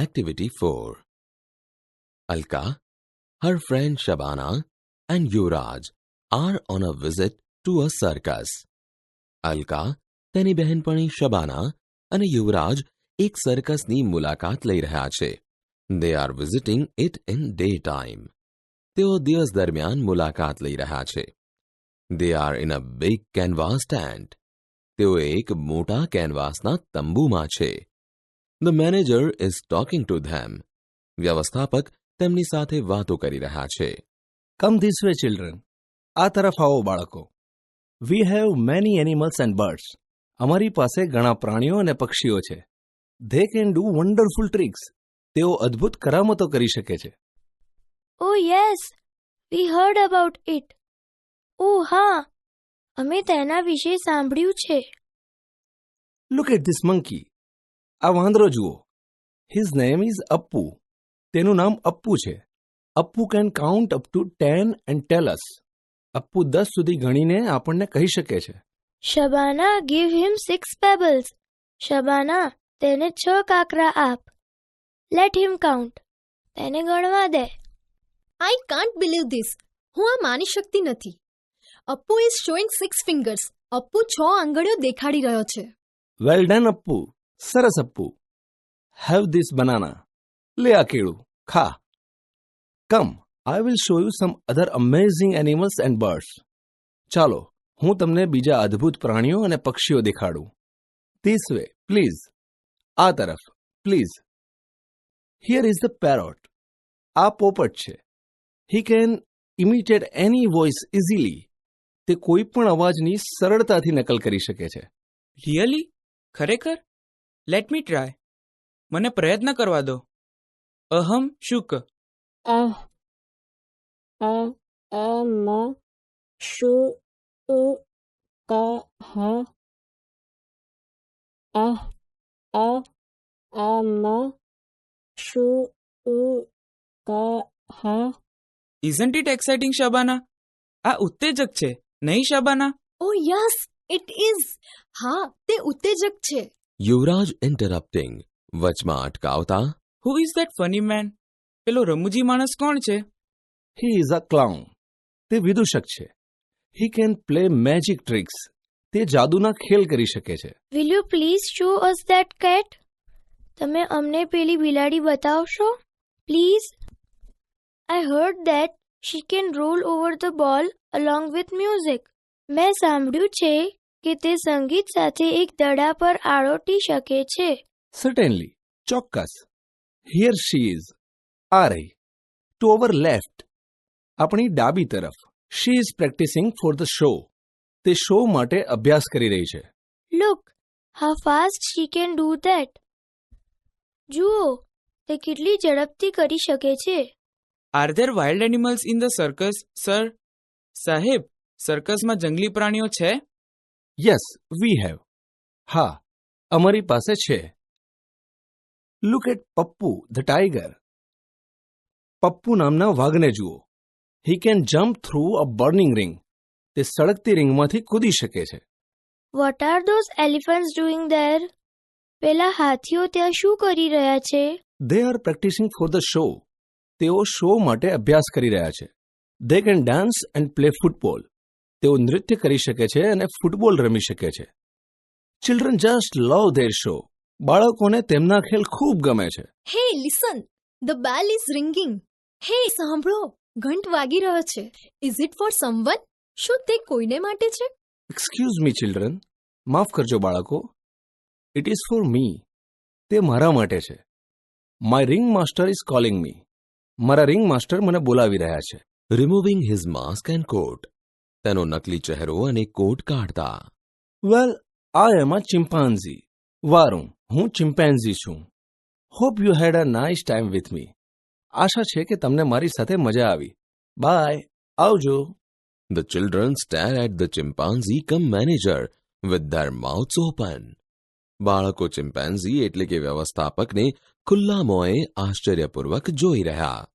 Activity 4 Alka, her friend Shabana, and Yuvraj are on a visit to a circus. Alka તેની બહેનપણી શબાના અને યુવરાજ એક સર્કસની મુલાકાત લઈ રહ્યા છે they are visiting it in day time તેઓ દિવસ દરમિયાન મુલાકાત લઈ રહ્યા છે they are in a big canvas stand તેઓ એક મોટા કેનવાસના તંબુમાં છે the manager is talking to them વ્યવસ્થાપક તેમની સાથે વાતો કરી રહ્યા છે કમ ધીસ વે ચિલ્ડ્રન આ તરફ આવો બાળકો we have many animals and birds અમારી પાસે ઘણા પ્રાણીઓ અને પક્ષીઓ છે they can do wonderful tricks તેઓ અદ્ભુત કરામતો કરી શકે છે ઓ yes we heard about it oh હા અમે તેના વિશે સાંભળ્યું છે લુક એટ ધીસ મંકી આ વાંદરો જુઓ. હિઝ નેમ ઇઝ અપ્પુ તેનું નામ અપ્પુ છે. Appu can count up to ten and tell us Appu દસ સુધી ગણીને આપણને કહી શકે છે. Shabana give him six pebbles Shabana તેને છ કાકરા આપ. લેટ હિમ કાઉન્ટ તેને ગણવા દે. આઈ કાન્ટ બિલીવ ધીસ હું આ માની શકતી નથી. Appu is showing six fingers Appu છ આંગળીઓ દેખાડી રહ્યો છે. વેલ ડન અપ્પુ સરસ અપ્પુ હેવ ધીસ બનાના લે આ કેળું ખા come I will show you some other amazing animals and birds ચાલો હું તમને બીજા અદ્ભુત પ્રાણીઓ અને પક્ષીઓ દેખાડું ધીસ વે પ્લીઝ આ તરફ please here is the parrot આ પોપટ છે he can imitate any voice easily તે કોઈ પણ અવાજની સરળતાથી નકલ કરી શકે છે. રિયલી ખરેખર? લેટ મી ટ્રાય મને પ્રયત્ન કરવા દો. અહમ શુક. અહ. અ અમ. શુ ઉ ક હ અહ. અ અમ. શુ ઉ ક હ ઇઝન્ટ ઇટ એક્સાઇટિંગ શાબાના આ ઉત્તેજક છે નહીં Shabana O yes it is હા તે ઉત્તેજક છે. યુવરાજ ઇન્ટરપ્ટિંગ વચમાં અટકાવતા who is that funny man પેલો રમૂજી માણસ કોણ છે? હી ઇઝ અ ક્લાઉન તે વિદૂષક છે. He can play magic tricks તે જાદુના ખેલ કરી શકે છે. Will you please show us that cat તમે અમને પેલી બિલાડી બતાવશો? Please I heard that she can roll over the ball along with music મેં સાંભળ્યું છે. કે તે સંગીત સાથે એક દડા પર આળોટી શકે છે. સર્ટેનલી ચોક્કસ. હિયર શી ઇઝ આ રહી. ટુ ઓવર લેફ્ટ આપણી ડાબી તરફ. She is practising for the show તે શો માટે અભ્યાસ કરી રહી છે. Look how fast she can do that જુઓ તે કેટલી ઝડપથી કરી શકે છે. Are there wild animals in the circus sir સાહેબ સર્કસમાં જંગલી પ્રાણીઓ છે? યસ વી હેવ હા અમારી પાસે છે. Look at Pappu the tiger Pappu નામના વાઘને જુઓ. He can jump through a burning ring તે સળગતી રિંગમાંથી કૂદી શકે છે. What are those elephants doing there પેલા હાથીઓ ત્યાં શું કરી રહ્યા છે? They are practising for the show તેઓ શો માટે અભ્યાસ કરી રહ્યા છે. They can dance and play football તેઓ નૃત્ય કરી શકે છે અને ફૂટબોલ રમી શકે છે. Children just love their show બાળકોને તેમના ખેલ ખૂબ ગમે છે. Hey listen the bell is ringing. Hey સાંભળો ઘંટ વાગી રહ્યો છે. ઇઝ ઇટ ફોર સમવન શું તે કોઈને માટે છે? એક્સક્યુઝ મી ચિલ્ડ્રન માફ કરજો બાળકો. ઇટ ઇઝ ફોર મી તે મારા માટે છે. My ring master is calling me મારા રિંગ માસ્ટર મને બોલાવી રહ્યા છે. Removing his mask and coat તેનો નકલી ચહેરો અને કોટ કાઢતા. વેલ આ એમ અ ચિમ્પાન્ઝી વારું હું ચિમ્પેન્ઝી છું. Hope you had a nice time with me આશા છે કે તમને મારી સાથે મજા આવી. બાય આવજો. The children stare at the chimpanzee cum manager with their mouth open બાળકો ચિમ્પેન્ઝી એટલે કે વ્યવસ્થાપકને ખુલ્લા મોંએ આશ્ચર્યપૂર્વક જોઈ રહ્યા.